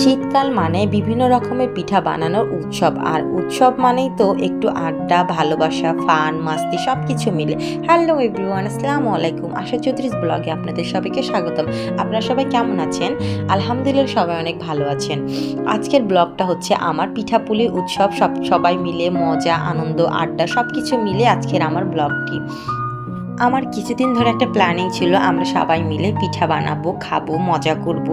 শীতকাল মানে বিভিন্ন রকমের পিঠা বানানোর উৎসব, আর উৎসব মানেই তো একটু আড্ডা, ভালোবাসা, ফান, মাস্তি সব কিছু মিলে। হ্যালো এভরিওয়ান আসসালামু আলাইকুম। আশা চৌধুরীস ব্লগে আপনাদের সবাইকে স্বাগতম। আপনারা সবাই কেমন আছেন? আলহামদুলিল্লাহ সবাই অনেক ভালো আছেন। আজকের ব্লগটা হচ্ছে আমার পিঠাপুলির উৎসব। সব, সবাই মিলে মজা, আনন্দ, আড্ডা সব কিছু মিলে আজকের আমার ব্লগটি। আমার কিছুদিন ধরে একটা প্ল্যানিং ছিল, আমরা সবাই মিলে পিঠা বানাবো, খাব, মজা করব।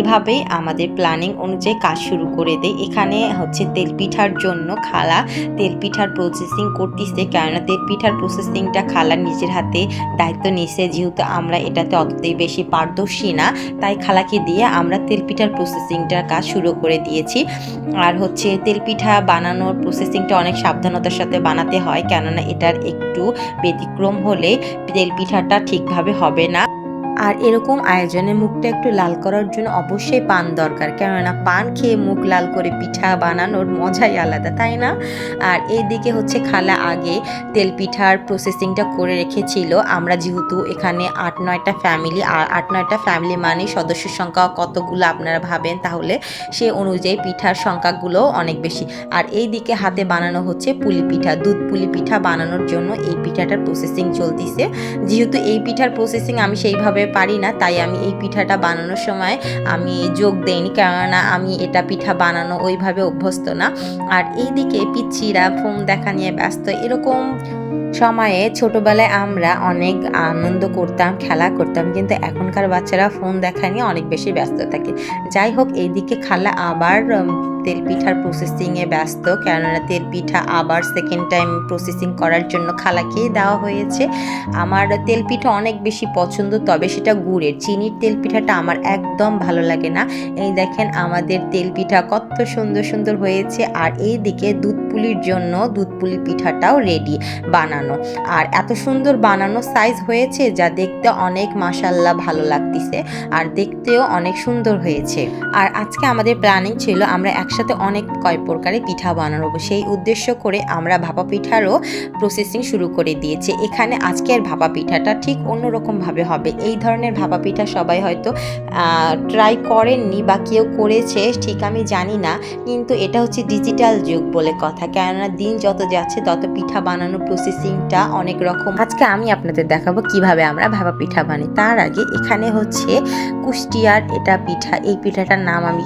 এভাবেই আমাদের প্ল্যানিং অনুযায়ী কাজ শুরু করে দেয় এখানে হচ্ছে তেল পিঠার জন্য খালা, তেল পিঠার প্রসেসিং করতেছে, কেননা তেল পিঠার প্রসেসিংটা খালা নিজের হাতে দায়িত্ব নিছে, যেহেতু আমরা এটাতে অতটাই বেশি পারদর্শী না, তাই খালাকে দিয়ে আমরা তেল পিঠার প্রসেসিংটার কাজ শুরু করে দিয়েছি। আর হচ্ছে তেল পিঠা বানানোর প্রসেসিংটা অনেক সাবধানতার সাথে বানাতে হয়, কেননা এটার একটু ব্যতিক্রম হলে তেল পিঠাটা ঠিকভাবে হবে না। আর এরকম আয়োজনে মুখটা একটু লাল করার জন্য অবশ্যই পান দরকার। কেননা পান খেয়ে মুখ লাল করে পিঠা বানানোর মজাই আলাদা, তাই না? আর এই দিকে হচ্ছে খালা আগে তেল পিঠার প্রসেসিংটা করে রেখেছিল। আমরা যেহেতু এখানে আট নয়টা ফ্যামিলি আর আট নয়টা ফ্যামিলি মানে সদস্যের সংখ্যা কতগুলো আপনারা ভাবেন, তাহলে সে অনুযায়ী পিঠার সংখ্যাগুলো অনেক বেশি। আর এই দিকে হাতে বানানো হচ্ছে পুলি পিঠা, দুধ পুলি পিঠা বানানোর জন্য এই পিঠাটার প্রসেসিং চলতিছে। যেহেতু এই পিঠার প্রসেসিং আমি সেইভাবে পারি না, তাই আমি এই পিঠাটা বানানোর সময় আমি যোগ দেইনি, কেননা আমি এটা পিঠা বানানো ওইভাবে অভ্যস্ত না। আর এইদিকে পিচ্ছিরা ফোন দেখা নিয়ে ব্যস্ত। এরকম সময়ে ছোটবেলায় আমরা অনেক আনন্দ করতাম, খেলা করতাম, কিন্তু এখনকার বাচ্চারা ফোন দেখা নিয়ে অনেক বেশি ব্যস্ত থাকে। যাই হোক, এইদিকে খালা আবার উম, তেল পিঠার প্রসেসিংয়ে ব্যস্ত কেননা তেল পিঠা আবার সেকেন্ড টাইম প্রসেসিং করার জন্য খালাকেই দেওয়া হয়েছে। আমার তেল পিঠা অনেক বেশি পছন্দ তবে সেটা গুড়ের। চিনির তেল পিঠাটা আমার একদম ভালো লাগে না। এই দেখেন আমাদের তেল পিঠা কত সুন্দর সুন্দর হয়েছে। আর এই দিকে দুধ পুলির জন্য দুধ পুলি পিঠাটাও রেডি বানানো। আর এত সুন্দর বানানো সাইজ হয়েছে যা দেখতে অনেক মাসাল্লাহ ভালো লাগতেছে। আর দেখতেও অনেক সুন্দর হয়েছে। আর আজকে আমাদের প্ল্যানিং ছিল আমরা একসাথে অনেক কয় প্রকারের পিঠা বানাবো সেই উদ্দেশ্য করে আমরা ভাপা পিঠারও প্রসেসিং শুরু করে দিয়েছে। এখানে আজকের ভাপা পিঠাটা ঠিক অন্যরকমভাবে হবে। এই ধরনের ভাপা পিঠা সবাই হয়তো ট্রাই করেননি বা কেউ করেছে, ঠিক আমি জানি না। কিন্তু এটা হচ্ছে ডিজিটাল যুগ বলে কথা। কেননা দিন যত যাচ্ছে, তত পিঠা বানানো প্রসেসিংটা অনেক রকম। আজকে আমি আপনাদের দেখাবো কীভাবে আমরা ভাপা পিঠা বানাই। তার আগে এখানে হচ্ছে কুষ্টিয়ার এটা পিঠা। এই পিঠাটার নাম আমি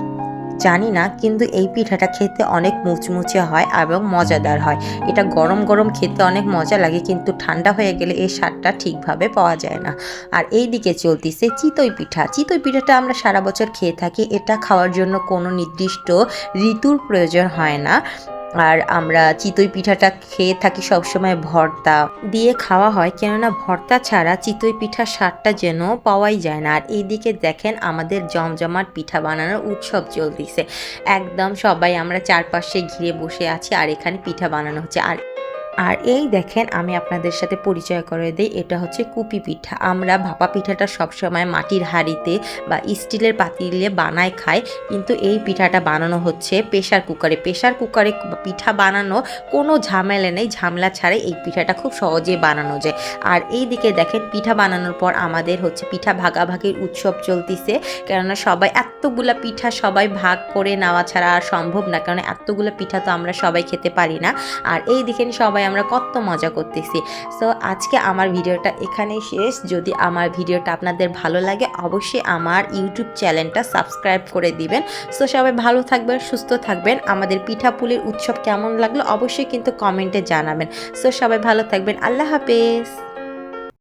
জানি না, কিন্তু এই পিঠাটা খেতে অনেক মুচমুচে হয় এবং মজাদার হয়। এটা গরম গরম খেতে অনেক মজা লাগে, কিন্তু ঠান্ডা হয়ে গেলে এই স্বাদটা ঠিকভাবে পাওয়া যায় না। আর এই দিকে চলতেছে চিতই পিঠা। চিতই পিঠাটা আমরা সারা বছর খেয়ে থাকি, এটা খাওয়ার জন্য কোনো নির্দিষ্ট ঋতুর প্রয়োজন হয় না। আর আমরা চিতই পিঠাটা খেয়ে থাকি সবসময় ভর্তা দিয়ে খাওয়া হয়, কেননা ভর্তা ছাড়া চিতই পিঠার স্বাদটা যেন পাওয়াই যায় না। আর এইদিকে দেখেন আমাদের জমজমাট পিঠা বানানোর উৎসব চলতেছে। একদম সবাই আমরা চারপাশে ঘিরে বসে আছি আর এখানে পিঠা বানানো হচ্ছে। আর আর এই দেখেন আমি আপনাদের সাথে পরিচয় করে দিই, এটা হচ্ছে কুপি পিঠা। আমরা ভাপা পিঠাটা সবসময় মাটির হাঁড়িতে বা স্টিলের পাতিলে বানায় খাই, কিন্তু এই পিঠাটা বানানো হচ্ছে প্রেশার কুকারে। প্রেশার কুকারে পিঠা বানানো কোনো ঝামেলা নেই, ঝামেলা ছাড়াই এই পিঠাটা খুব সহজে বানানো যায়। আর এই দিকে দেখেন, পিঠা বানানোর পর আমাদের হচ্ছে পিঠা ভাগাভাগির উৎসব চলতিছে, কেননা সবাই এতগুলা পিঠা সবাই ভাগ করে নেওয়া ছাড়া আর সম্ভব না, কারণ এতগুলো পিঠা তো আমরা সবাই খেতে পারি না। আর এই দিকে সবাই আমরা কত মজা করতেছি। সো আজকে আমার ভিডিওটা এখানেই শেষ। যদি আমার ভিডিওটা আপনাদের ভালো লাগে, অবশ্যই আমার ইউটিউব চ্যানেলটা সাবস্ক্রাইব করে দিবেন। সো সবাই ভালো থাকবেন, সুস্থ থাকবেন। আমাদের পিঠাপুলির উৎসব কেমন লাগল, অবশ্যই কিন্তু কমেন্টে জানাবেন। সো সবাই ভালো থাকবেন। আল্লাহ হাফেজ।